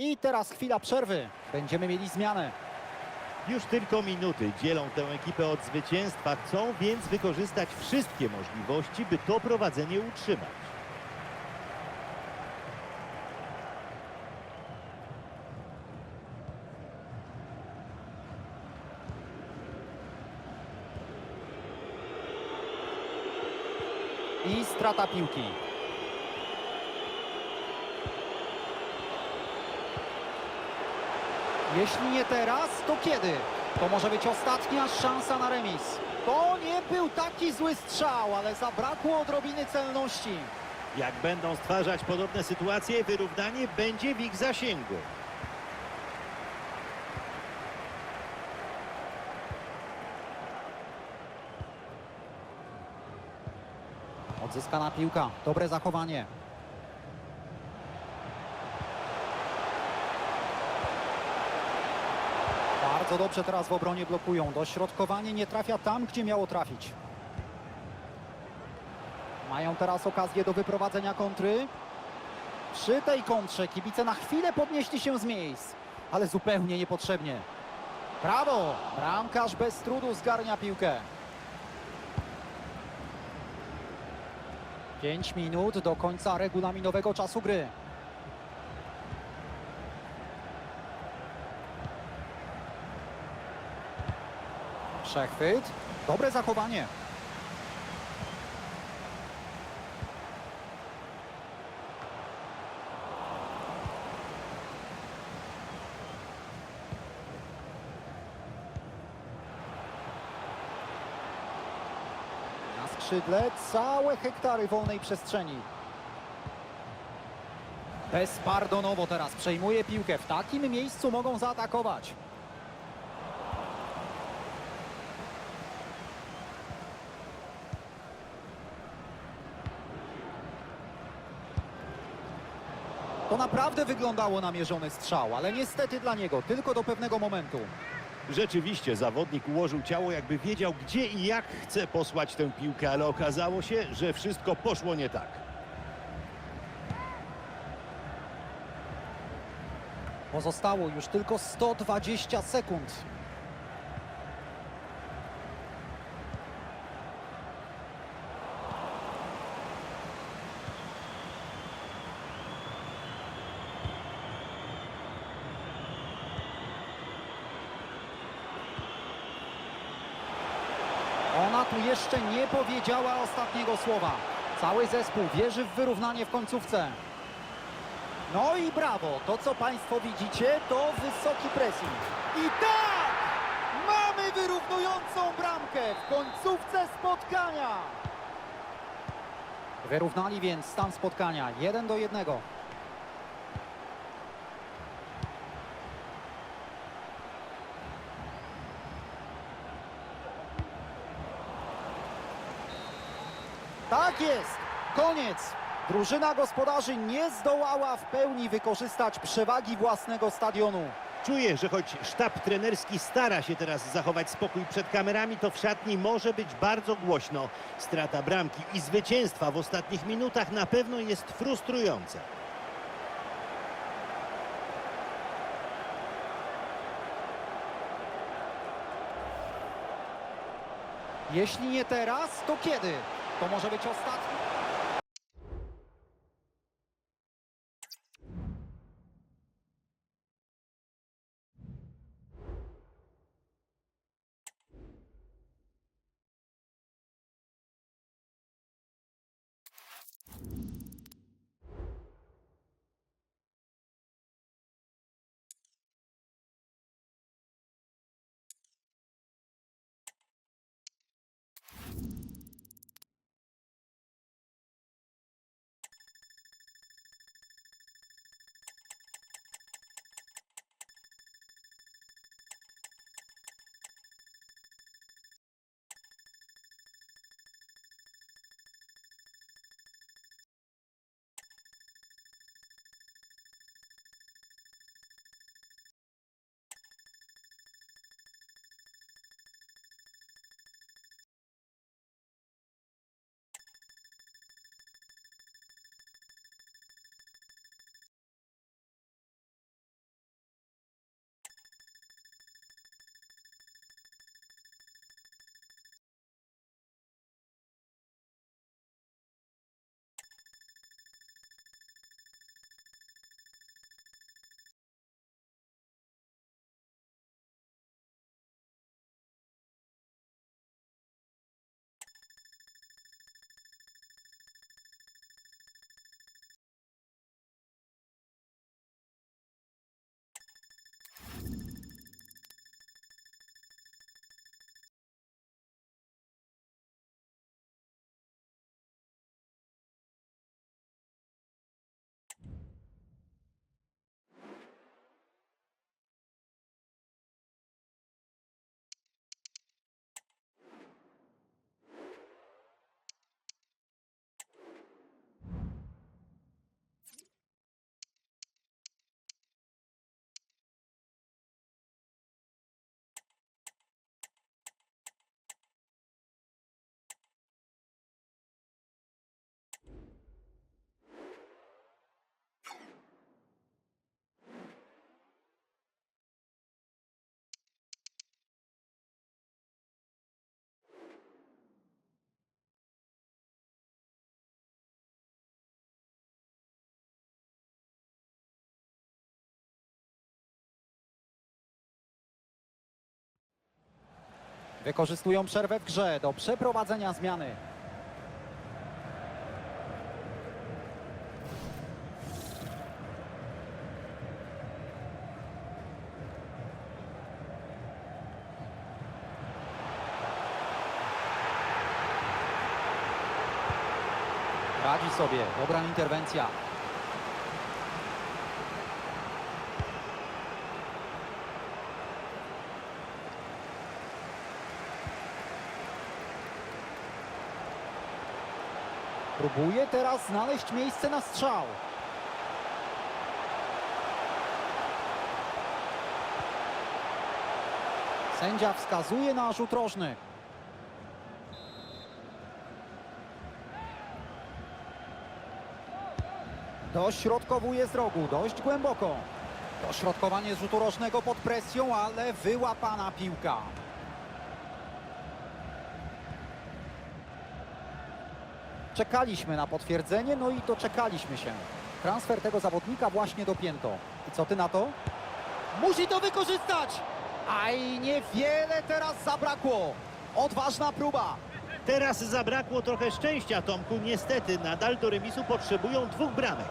I teraz chwila przerwy. Będziemy mieli zmianę. Już tylko minuty dzielą tę ekipę od zwycięstwa. Chcą więc wykorzystać wszystkie możliwości, by to prowadzenie utrzymać. I strata piłki. Jeśli nie teraz, to kiedy? To może być ostatnia szansa na remis. To nie był taki zły strzał, ale zabrakło odrobiny celności. Jak będą stwarzać podobne sytuacje, wyrównanie będzie w ich zasięgu. Odzyskana piłka. Dobre zachowanie. Bardzo dobrze teraz w obronie blokują. Dośrodkowanie nie trafia tam, gdzie miało trafić. Mają teraz okazję do wyprowadzenia kontry. Przy tej kontrze kibice na chwilę podnieśli się z miejsc, ale zupełnie niepotrzebnie. Brawo! Bramkarz bez trudu zgarnia piłkę. 5 minut do końca regulaminowego czasu gry. Przechwyt. Dobre zachowanie. Na skrzydle całe hektary wolnej przestrzeni. Bezpardonowo teraz przejmuje piłkę. W takim miejscu mogą zaatakować. To naprawdę wyglądało na mierzony strzał, ale niestety dla niego tylko do pewnego momentu. Rzeczywiście zawodnik ułożył ciało, jakby wiedział, gdzie i jak chce posłać tę piłkę, ale okazało się, że wszystko poszło nie tak. Pozostało już tylko 120 sekund. Ona tu jeszcze nie powiedziała ostatniego słowa. Cały zespół wierzy w wyrównanie w końcówce. No i brawo, to co Państwo widzicie to wysoki pressing. I tak! Mamy wyrównującą bramkę w końcówce spotkania. Wyrównali więc stan spotkania 1 do 1. Tak jest, koniec. Drużyna gospodarzy nie zdołała w pełni wykorzystać przewagi własnego stadionu. Czuję, że choć sztab trenerski stara się teraz zachować spokój przed kamerami, to w szatni może być bardzo głośno. Strata bramki i zwycięstwa w ostatnich minutach na pewno jest frustrująca. Jeśli nie teraz, to kiedy? To może być ostatni. Wykorzystują przerwę w grze do przeprowadzenia zmiany. Radzi sobie, dobra interwencja. Próbuje teraz znaleźć miejsce na strzał. Sędzia wskazuje na rzut rożny. Dośrodkowuje z rogu, dość głęboko. Dośrodkowanie z rzutu rożnego pod presją, ale wyłapana piłka. Czekaliśmy na potwierdzenie, no i doczekaliśmy się. Transfer tego zawodnika właśnie dopięto. I co ty na to? Musi to wykorzystać! Aj, niewiele teraz zabrakło. Odważna próba. Teraz zabrakło trochę szczęścia, Tomku. Niestety, nadal do remisu potrzebują dwóch bramek.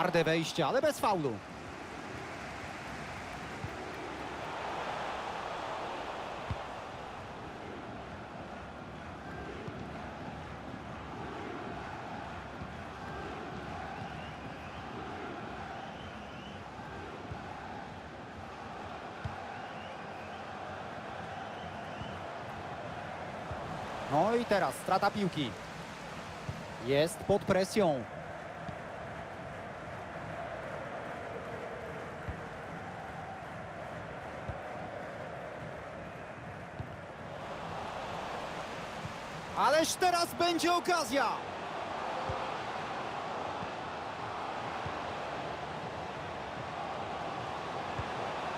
Twarde wejście, ale bez faulu. No i teraz strata piłki. Jest pod presją. Ależ teraz będzie okazja.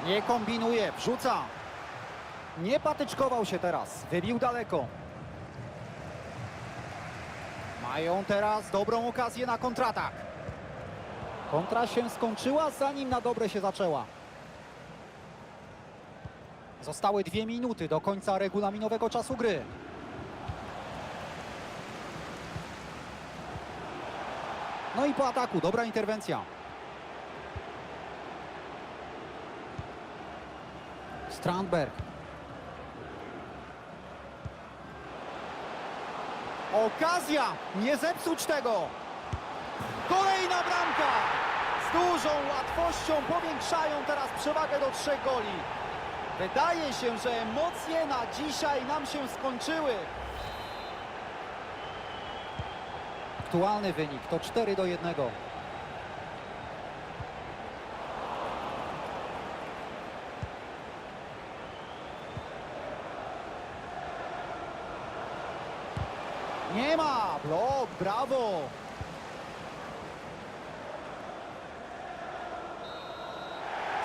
Nie kombinuje, wrzuca. Nie patyczkował się teraz, wybił daleko. Mają teraz dobrą okazję na kontratak. Kontra się skończyła, zanim na dobre się zaczęła. Zostały dwie minuty do końca regulaminowego czasu gry. No i po ataku, dobra interwencja. Strandberg. Okazja! Nie zepsuć tego! Kolejna bramka! Z dużą łatwością powiększają teraz przewagę do trzech goli. Wydaje się, że emocje na dzisiaj nam się skończyły. Aktualny wynik to 4 do 1. Nie ma! Blok, brawo!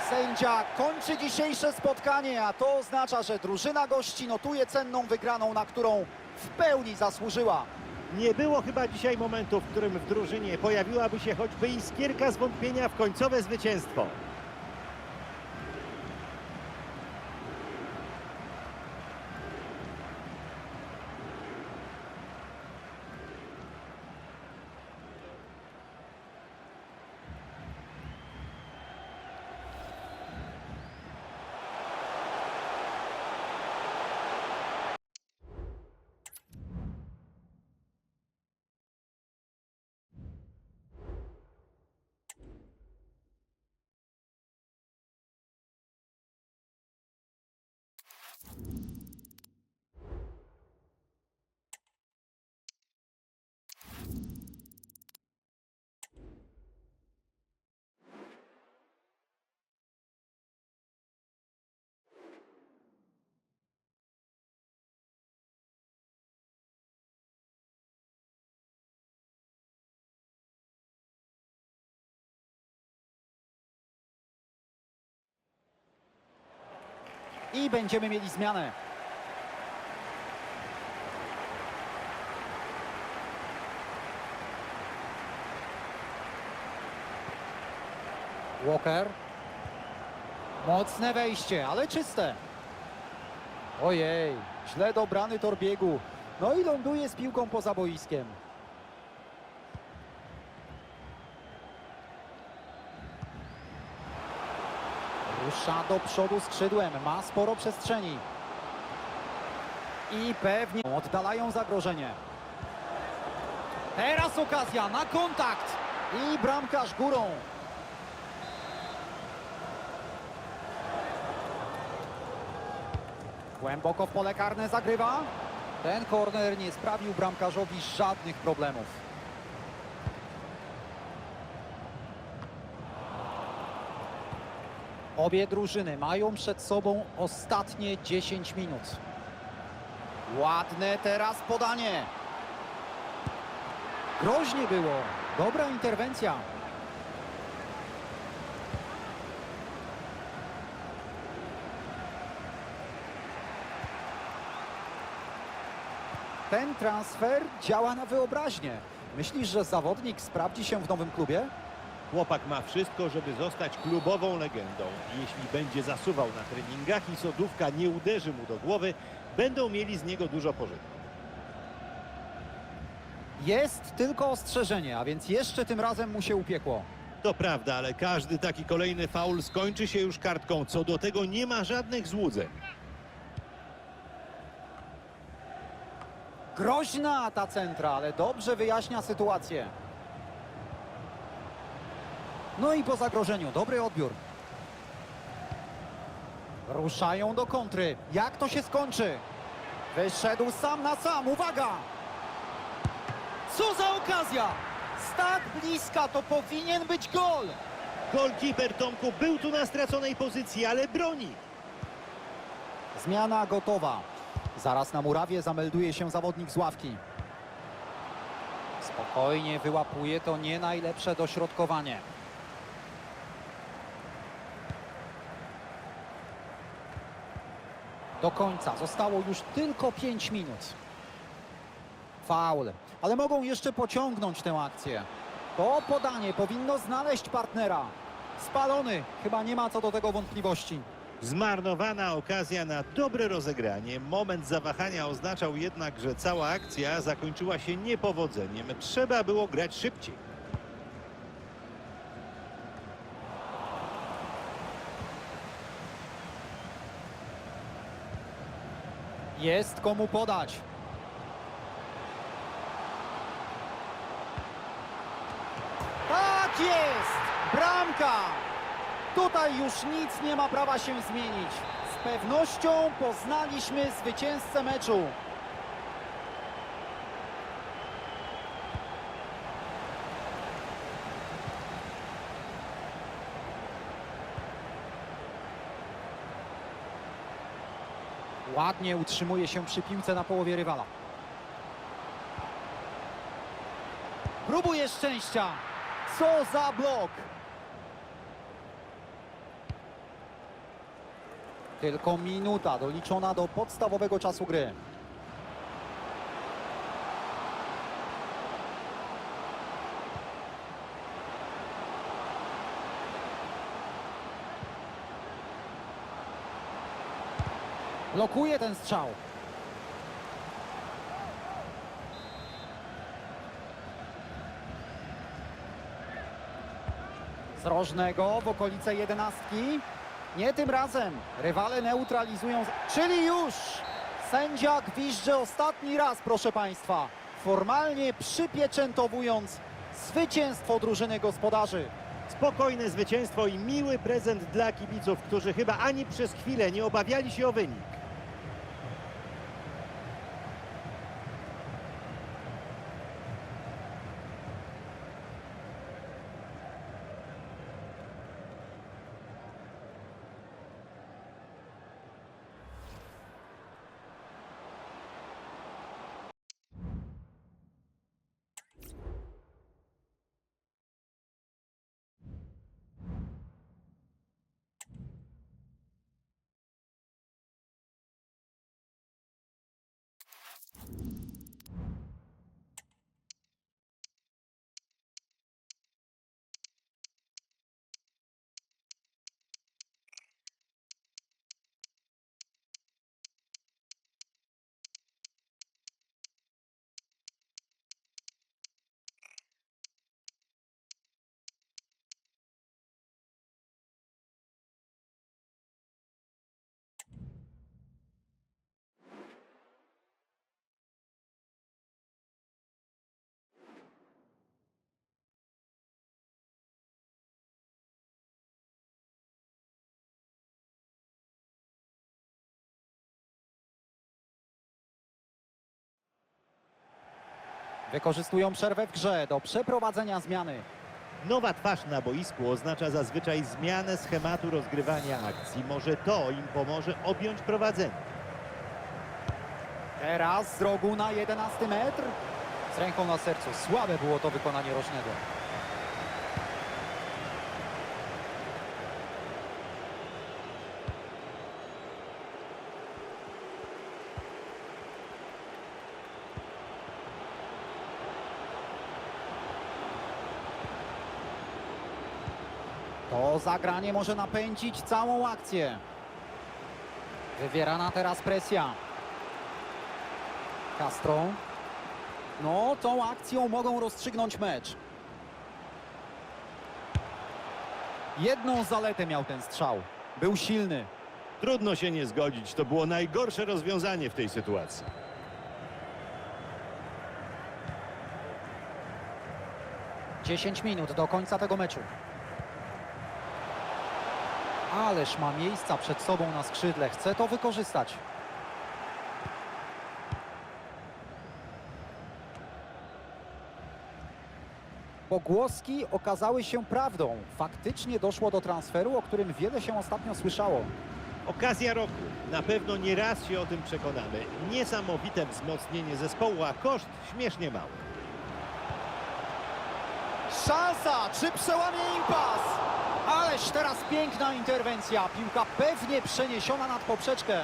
Sędzia kończy dzisiejsze spotkanie, a to oznacza, że drużyna gości notuje cenną wygraną, na którą w pełni zasłużyła. Nie było chyba dzisiaj momentu, w którym w drużynie pojawiłaby się choćby iskierka zwątpienia w końcowe zwycięstwo. you i będziemy mieli zmianę. Walker. Mocne wejście, ale czyste. Ojej, źle dobrany tor biegu. No i ląduje z piłką poza boiskiem. Rusza do przodu skrzydłem, ma sporo przestrzeni. I pewnie oddalają zagrożenie. Teraz okazja na kontakt. I bramkarz górą. Głęboko w pole karne zagrywa. Ten korner nie sprawił bramkarzowi żadnych problemów. Obie drużyny mają przed sobą ostatnie 10 minut. Ładne teraz podanie. Groźnie było. Dobra interwencja. Ten transfer działa na wyobraźnię. Myślisz, że zawodnik sprawdzi się w nowym klubie? Chłopak ma wszystko, żeby zostać klubową legendą. Jeśli będzie zasuwał na treningach i sodówka nie uderzy mu do głowy, będą mieli z niego dużo pożytku. Jest tylko ostrzeżenie, a więc jeszcze tym razem mu się upiekło. To prawda, ale każdy taki kolejny faul skończy się już kartką. Co do tego nie ma żadnych złudzeń. Groźna ta centra, ale dobrze wyjaśnia sytuację. No i po zagrożeniu, dobry odbiór. Ruszają do kontry. Jak to się skończy? Wyszedł sam na sam, uwaga! Co za okazja! Z tak bliska to powinien być gol! Golkiper Tomku był tu na straconej pozycji, ale broni. Zmiana gotowa. Zaraz na murawie zamelduje się zawodnik z ławki. Spokojnie wyłapuje to nie najlepsze dośrodkowanie. Do końca zostało już tylko 5 minut. Faul, ale mogą jeszcze pociągnąć tę akcję. To podanie powinno znaleźć partnera. Spalony, chyba nie ma co do tego wątpliwości. Zmarnowana okazja na dobre rozegranie. Moment zawahania oznaczał jednak, że cała akcja zakończyła się niepowodzeniem. Trzeba było grać szybciej. Jest komu podać. Tak jest! Bramka! Tutaj już nic nie ma prawa się zmienić. Z pewnością poznaliśmy zwycięzcę meczu. Ładnie utrzymuje się przy piłce na połowie rywala. Próbuje szczęścia. Co za blok. Tylko minuta doliczona do podstawowego czasu gry. Blokuje ten strzał. Z rożnego w okolice jedenastki. Nie tym razem. Rywale neutralizują. Czyli już sędzia gwizdże ostatni raz, proszę Państwa. Formalnie przypieczętowując zwycięstwo drużyny gospodarzy. Spokojne zwycięstwo i miły prezent dla kibiców, którzy chyba ani przez chwilę nie obawiali się o wynik. Wykorzystują przerwę w grze do przeprowadzenia zmiany. Nowa twarz na boisku oznacza zazwyczaj zmianę schematu rozgrywania akcji. Może to im pomoże objąć prowadzenie. Teraz z rogu na 11 metr. Z ręką na sercu. Słabe było to wykonanie rocznego. To zagranie może napędzić całą akcję. Wywierana teraz presja. Castro. No, tą akcją mogą rozstrzygnąć mecz. Jedną zaletę miał ten strzał. Był silny. Trudno się nie zgodzić. To było najgorsze rozwiązanie w tej sytuacji. Dziesięć minut do końca tego meczu. Ależ ma miejsca przed sobą na skrzydle. Chce to wykorzystać. Pogłoski okazały się prawdą. Faktycznie doszło do transferu, o którym wiele się ostatnio słyszało. Okazja roku. Na pewno nie raz się o tym przekonamy. Niesamowite wzmocnienie zespołu, a koszt śmiesznie mały. Szansa! Czy przełamie impas? Ależ teraz piękna interwencja. Piłka pewnie przeniesiona nad poprzeczkę.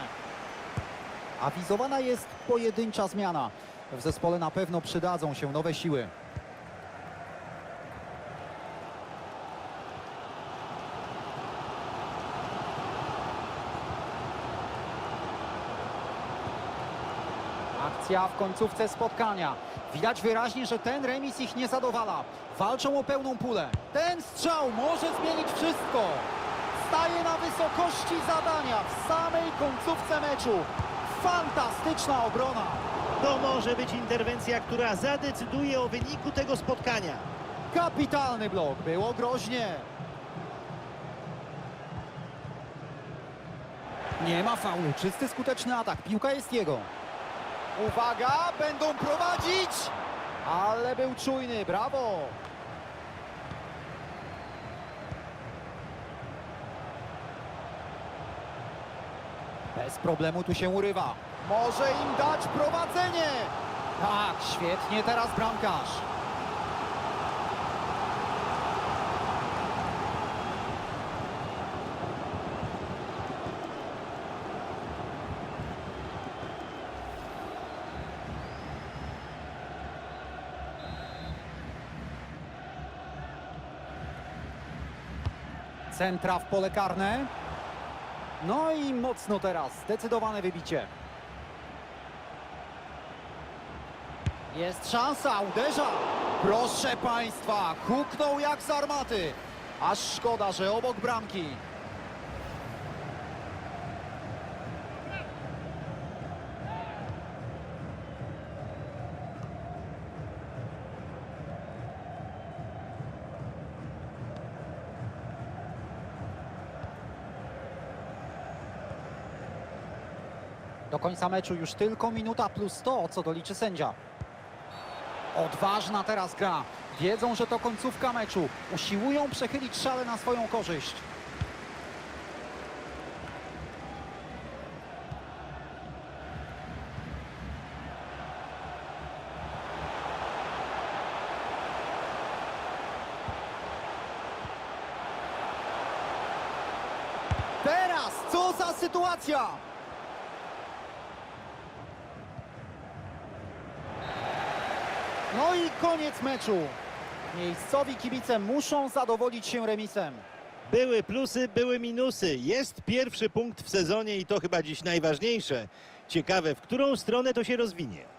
Awizowana jest pojedyncza zmiana. W zespole na pewno przydadzą się nowe siły. W końcówce spotkania. Widać wyraźnie, że ten remis ich nie zadowala. Walczą o pełną pulę. Ten strzał może zmienić wszystko. Staje na wysokości zadania w samej końcówce meczu. Fantastyczna obrona. To może być interwencja, która zadecyduje o wyniku tego spotkania. Kapitalny blok. Było groźnie. Nie ma faulu. Czysty, skuteczny atak. Piłka jest jego. Uwaga, będą prowadzić. Ale był czujny. Brawo. Bez problemu tu się urywa. Może im dać prowadzenie. Tak, świetnie teraz bramkarz. Centra w pole karne. No i mocno teraz, zdecydowane wybicie. Jest szansa, uderza. Proszę Państwa, huknął jak z armaty. Aż szkoda, że obok bramki. Do końca meczu już tylko minuta plus 100, co doliczy sędzia. Odważna teraz gra. Wiedzą, że to końcówka meczu. Usiłują przechylić szale na swoją korzyść. Teraz co za sytuacja! No i koniec meczu. Miejscowi kibice muszą zadowolić się remisem. Były plusy, były minusy. Jest pierwszy punkt w sezonie i to chyba dziś najważniejsze. Ciekawe, w którą stronę to się rozwinie.